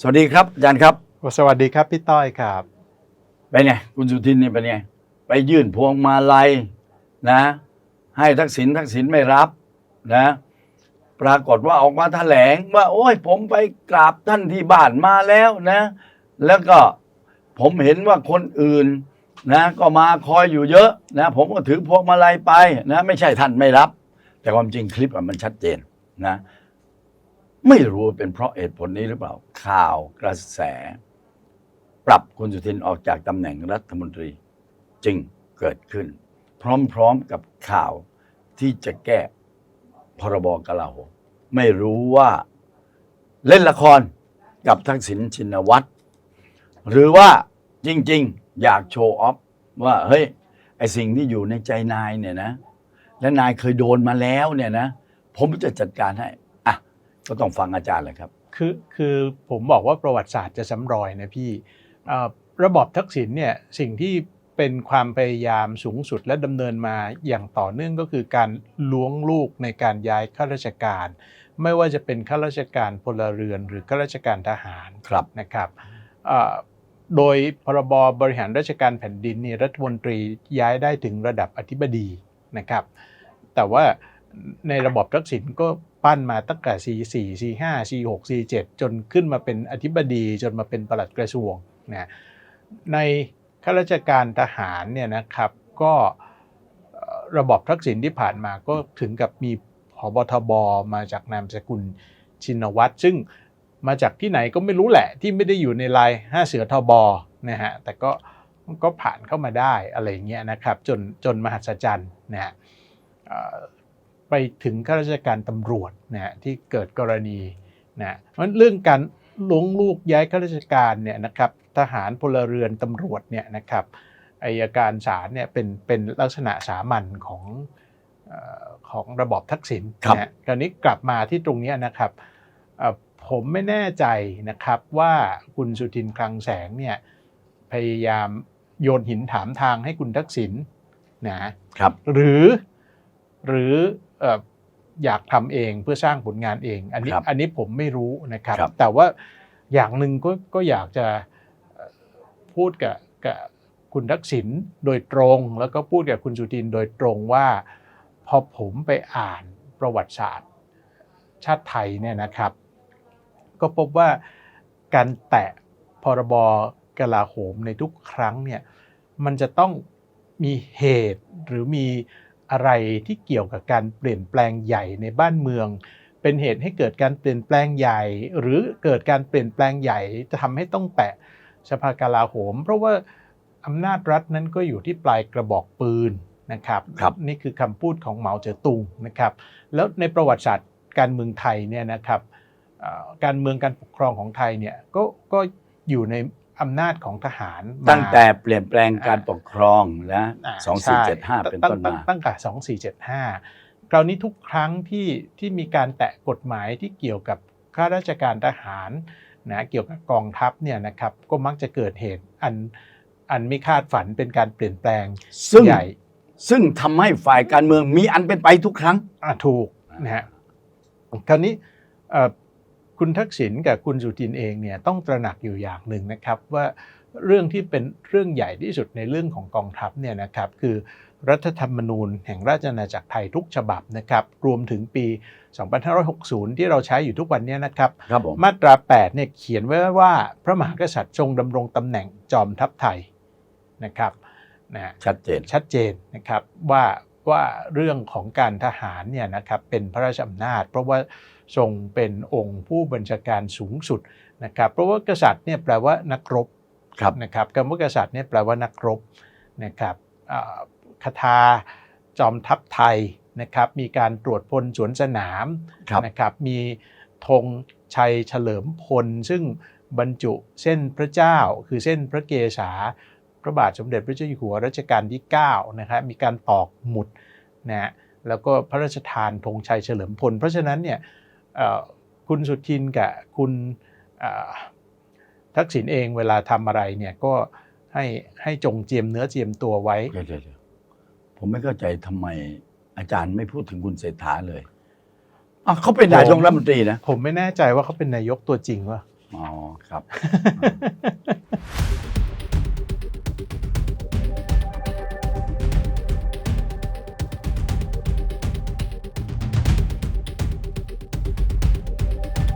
สวัสดีครับอาจารย์ครับ สวัสดีครับพี่ต้อยครับเป็นไงคุณสุทินนี่เป็นไงไปยื่นพวงมาลัยนะ ให้ทักษิณทักษิณไม่รับนะ ปรากฏว่าออกมาแถลงว่า โอ้ยผมไปกราบท่านที่บ้านมาแล้วนะ แล้วก็ผมเห็นว่าคนอื่นนะก็มาคอยอยู่เยอะนะ ผมก็ถือพวงมาลัยไปนะ ไม่ใช่ท่านไม่รับ แต่ความจริงคลิปอะมันชัดเจนนะ ไม่รู้ว่าเป็นเพราะเหตุผลนี้หรือเปล่า ข่าวกระแส ปรับคุณสุทินออกจากตำแหน่งรัฐมนตรีจึงเกิดขึ้น พร้อมๆกับข่าวที่จะแก้พรบกลาโหมไม่รู้ว่าเล่นละครกับทักษิณชินวัตรหรือว่าจริง ๆ อยากโชว์ออฟว่าเฮ้ยไอสิ่งที่อยู่ในใจนายเนี่ยนะ และนายเคยโดนมาแล้วเนี่ยนะ ผมจะจัดการให้ อะ ก็ต้องฟังอาจารย์เลยครับ คือคือผมบอกว่าประวัติศาสตร์จะซ้ำรอยนะพี่เอ่อระบอบทักษิณเนี่ยสิ่งที่เป็นความพยายามสูงสุดและดำเนินมาอย่างต่อเนื่องก็คือการล้วงลูกในการย้ายข้าราชการ ไม่ว่าจะเป็นข้าราชการพลเรือนหรือข้าราชการทหารครับนะครับเอ่อโดยพรบบริหารราชการแผ่นดินนี่รัฐมนตรีย้ายได้ถึงระดับอธิบดีนะครับ แต่ว่า ในระบบทักษิณก็ปั้นมาตั้งแต่ C4 C5 C6 C7 จนขึ้นมาเป็นอธิบดีจนมาเป็นปลัดกระทรวงนะในข้าราชการทหารเนี่ยนะครับก็ระบบทักษิณที่ผ่านมาก็ถึงกับมีผบทบมาจากนามสกุลชินวัตรซึ่งมาจากที่ไหนก็ไม่รู้แหละที่ไม่ได้อยู่ในลายห้าเสือทบนะฮะแต่ก็ก็ผ่านเข้ามาได้อะไรเงี้ยนะครับจนจนมหัศจรรย์นะฮะ ไปถึงข้าราชการตำรวจนะฮะที่เกิดกรณีนะเพราะฉะนั้นเรื่องการล้วงลูกย้ายข้าราชการเนี่ยนะครับทหารพลเรือนตำรวจเนี่ยนะครับอายการศาลเนี่ยเป็นเป็นลักษณะสามัญของเอ่อของระบอบทักษิณครับนะฮะคราวนี้กลับมาที่ตรงเนี้ยนะครับเอ่อผมไม่แน่ใจนะครับว่าคุณสุทินคลังแสงเนี่ยพยายามโยนหินถามทางให้คุณทักษิณนะครับหรือหรือเอ่ออยากทำเองเพื่อสร้างผลงานเอง อันนี้ครับอันนี้ผมไม่รู้นะครับครับ แต่ว่าอย่างหนึ่งก็ก็อยากจะเอ่อพูดกับกับคุณทักษิณโดยตรง แล้วก็พูดกับคุณสุทินโดยตรงว่า พอผมไปอ่านประวัติศาสตร์ ชาติไทยเนี่ยนะครับ ก็พบว่าการแตะพรบกลาโหมในทุกครั้งเนี่ยมันจะต้องมีเหตุหรือมี อะไรที่เกี่ยวกับการเปลี่ยนแปลงใหญ่ในบ้านเมือง เป็นเหตุให้เกิดการเปลี่ยนแปลงใหญ่ หรือเกิดการเปลี่ยนแปลงใหญ่จะทำให้ต้องแตะสภากลาโหม เพราะว่าอำนาจรัฐนั้นก็อยู่ที่ปลายกระบอกปืนนะครับครับนี่คือคำพูดของเหมาเจ๋อตุงนะครับ แล้วในประวัติศาสตร์การเมืองไทยเนี่ยนะครับเอ่อการเมืองการปกครองของไทยเนี่ยก็ก็อยู่ใน อำนาจของทหารมาตั้งแต่เปลี่ยนแปลงการปกครองนะอ่าสองสี่เจ็ดใช่ห้าเป็นต้นตั้มางตั้งแต่สองสี่เจ็ดห้าคราวนี้ทุกครั้งที่ที่มีการแตะกฎหมายที่เกี่ยวกับข้าราชการทหารนะเกี่ยวกับกองทัพเนี่ยนะครับก็มักจะเกิดเหตุอันอันไม่คาดฝันเป็นการเปลี่ยนแปลงซึ่งใหญ่ซึ่งทำให้ฝ่ายการเมืองมีอันเป็นไปทุกครั้งอะถูกนะฮะคราวนี้เอ่อ คุณทักษิณกับคุณสุทินเองเนี่ยต้องตระหนักอยู่อย่างหนึ่งนะครับว่าเรื่องที่เป็นเรื่องใหญ่ที่สุดในเรื่องของกองทัพเนี่ยนะครับคือรัฐธรรมนูญแห่งราชอาณาจักรไทยทุกฉบับนะครับรวมถึงปี 2560 ที่เราใช้อยู่ทุกวันเนี้นะครับครับผมมาตรา 8 เนี่ยเขียนไว้ว่าพระมหากษัตริย์ทรงดำรงตำแหน่งจอมทัพไทยนะครับนะฮะชัดเจนชัดเจนนะครับว่า ว่าเรื่องของการทหารเนี่ยนะครับเป็นพระราชอำนาจ เพราะว่าทรงเป็นองค์ผู้บัญชาการสูงสุดนะครับ เพราะว่ากษัตริย์เนี่ยแปลว่านักรบครับนะครับคำว่ากษัตริย์เนี่ยแปลว่านักรบนะครับอ่าคาถาจอมทัพไทยนะครับมีการตรวจพลสวนสนามครับนะครับมีธงชัยเฉลิมพล ซึ่งบรรจุเส้นพระเจ้าคือเส้นพระเกศาพ ระบาทสมเด็จพระเจ้าอยู่หัวรัชกาลที่9นะครับมีการตอกหมุดนะฮะแล้วก็พระราชทานธงชัยเฉลิมพล เพราะฉะนั้นเนี่ยเอ่อคุณสุทินกับคุณเอ่อทักษิณเองเวลาทำอะไรเนี่ยก็ให้ให้จงเจียมเนื้อเจียมตัวไว้เดี๋ยวเดี๋ยวเดี๋ยวผมไม่เข้าใจทำไมอาจารย์ไม่พูดถึงคุณเศรษฐาเลยอะเขาเป็นนายกรัฐมนตรีนะ ผมไม่แน่ใจว่าเขาเป็นนายกตัวจริงวะออ๋อครับ